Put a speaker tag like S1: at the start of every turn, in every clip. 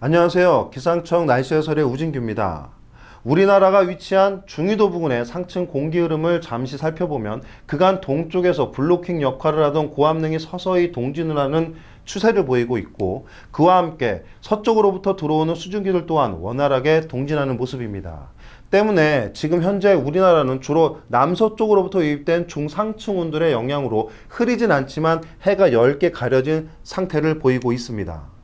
S1: 안녕하세요. 기상청 날씨 해설의 우진규입니다. 우리나라가 위치한 중위도 부근의 상층 공기 흐름을 잠시 살펴보면 그간 동쪽에서 블로킹 역할을 하던 고압능이 서서히 동진을 하는 추세를 보이고 있고 그와 함께 서쪽으로부터 들어오는 수증기들 또한 원활하게 동진하는 모습입니다. 때문에 지금 현재 우리나라는 주로 남서쪽으로부터 유입된 중상층 온들의 영향으로 흐리진 않지만 해가 얇게 가려진 상태를 보이고 있습니다.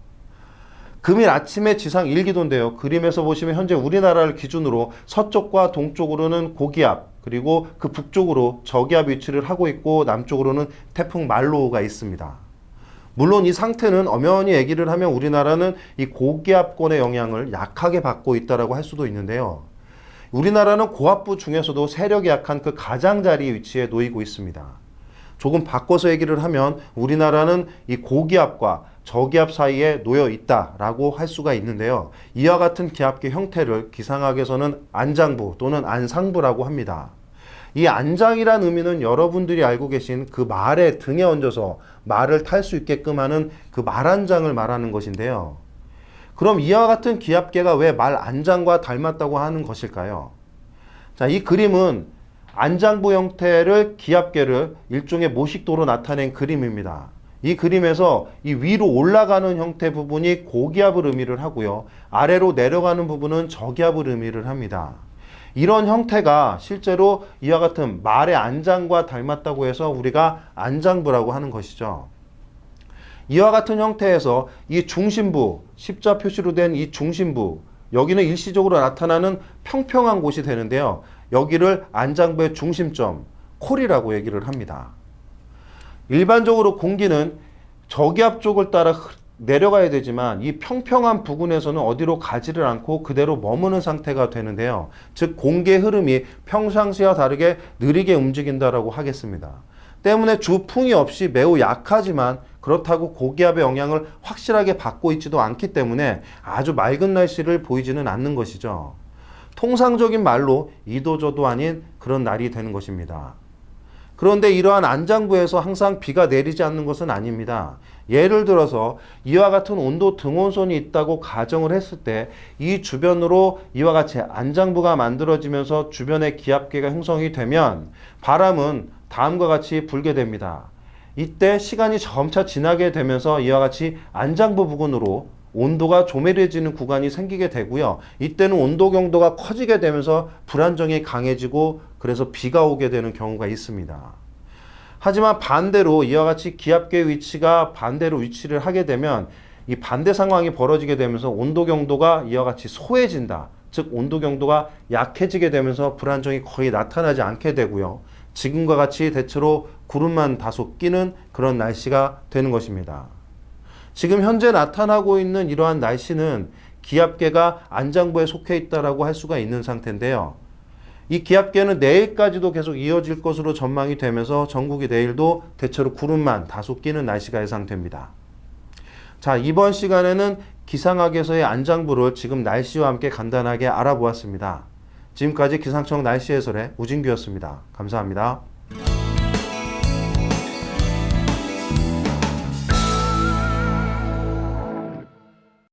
S1: 금일 아침에 지상 1기도인데요. 그림에서 보시면 현재 우리나라를 기준으로 서쪽과 동쪽으로는 고기압, 그리고 그 북쪽으로 저기압 위치를 하고 있고 남쪽으로는 태풍 말로우가 있습니다. 물론 이 상태는 엄연히 얘기를 하면 우리나라는 이 고기압권의 영향을 약하게 받고 있다라고 할 수도 있는데요. 우리나라는 고압부 중에서도 세력이 약한 그 가장자리 위치에 놓이고 있습니다. 조금 바꿔서 얘기를 하면 우리나라는 이 고기압과 저기압 사이에 놓여 있다라고 할 수가 있는데요. 이와 같은 기압계 형태를 기상학에서는 안장부 또는 안상부라고 합니다. 이 안장이란 의미는 여러분들이 알고 계신 그 말의 등에 얹어서 말을 탈 수 있게끔 하는 그 말안장을 말하는 것인데요. 그럼 이와 같은 기압계가 왜 말 안장과 닮았다고 하는 것일까요? 자, 이 그림은 안장부 형태를 기압계를 일종의 모식도로 나타낸 그림입니다. 이 그림에서 이 위로 올라가는 형태 부분이 고기압을 의미를 하고요. 아래로 내려가는 부분은 저기압을 의미를 합니다. 이런 형태가 실제로 이와 같은 말의 안장과 닮았다고 해서 우리가 안장부라고 하는 것이죠. 이와 같은 형태에서 이 중심부, 십자 표시로 된 이 중심부, 여기는 일시적으로 나타나는 평평한 곳이 되는데요. 여기를 안장부의 중심점, 콜이라고 얘기를 합니다. 일반적으로 공기는 저기압 쪽을 따라 흐- 내려가야 되지만 이 평평한 부근에서는 어디로 가지를 않고 그대로 머무는 상태가 되는데요. 즉 공기의 흐름이 평상시와 다르게 느리게 움직인다라고 하겠습니다. 때문에 주풍이 없이 매우 약하지만 그렇다고 고기압의 영향을 확실하게 받고 있지도 않기 때문에 아주 맑은 날씨를 보이지는 않는 것이죠. 통상적인 말로 이도저도 아닌 그런 날이 되는 것입니다. 그런데 이러한 안장부에서 항상 비가 내리지 않는 것은 아닙니다. 예를 들어서 이와 같은 온도 등온선이 있다고 가정을 했을 때 이 주변으로 이와 같이 안장부가 만들어지면서 주변에 기압계가 형성이 되면 바람은 다음과 같이 불게 됩니다. 이때 시간이 점차 지나게 되면서 이와 같이 안장부 부근으로 온도가 조매려지는 구간이 생기게 되고요. 이때는 온도 경도가 커지게 되면서 불안정이 강해지고 그래서 비가 오게 되는 경우가 있습니다. 하지만 반대로 이와 같이 기압계 위치가 반대로 위치를 하게 되면 이 반대 상황이 벌어지게 되면서 온도 경도가 이와 같이 소해진다. 즉 온도 경도가 약해지게 되면서 불안정이 거의 나타나지 않게 되고요. 지금과 같이 대체로 구름만 다소 끼는 그런 날씨가 되는 것입니다. 지금 현재 나타나고 있는 이러한 날씨는 기압계가 안장부에 속해 있다라고 할 수가 있는 상태인데요. 이 기압계는 내일까지도 계속 이어질 것으로 전망이 되면서 전국이 내일도 대체로 구름만 다소 끼는 날씨가 예상됩니다. 자, 이번 시간에는 기상학에서의 안장부를 지금 날씨와 함께 간단하게 알아보았습니다. 지금까지 기상청 날씨 해설의 우진규였습니다. 감사합니다.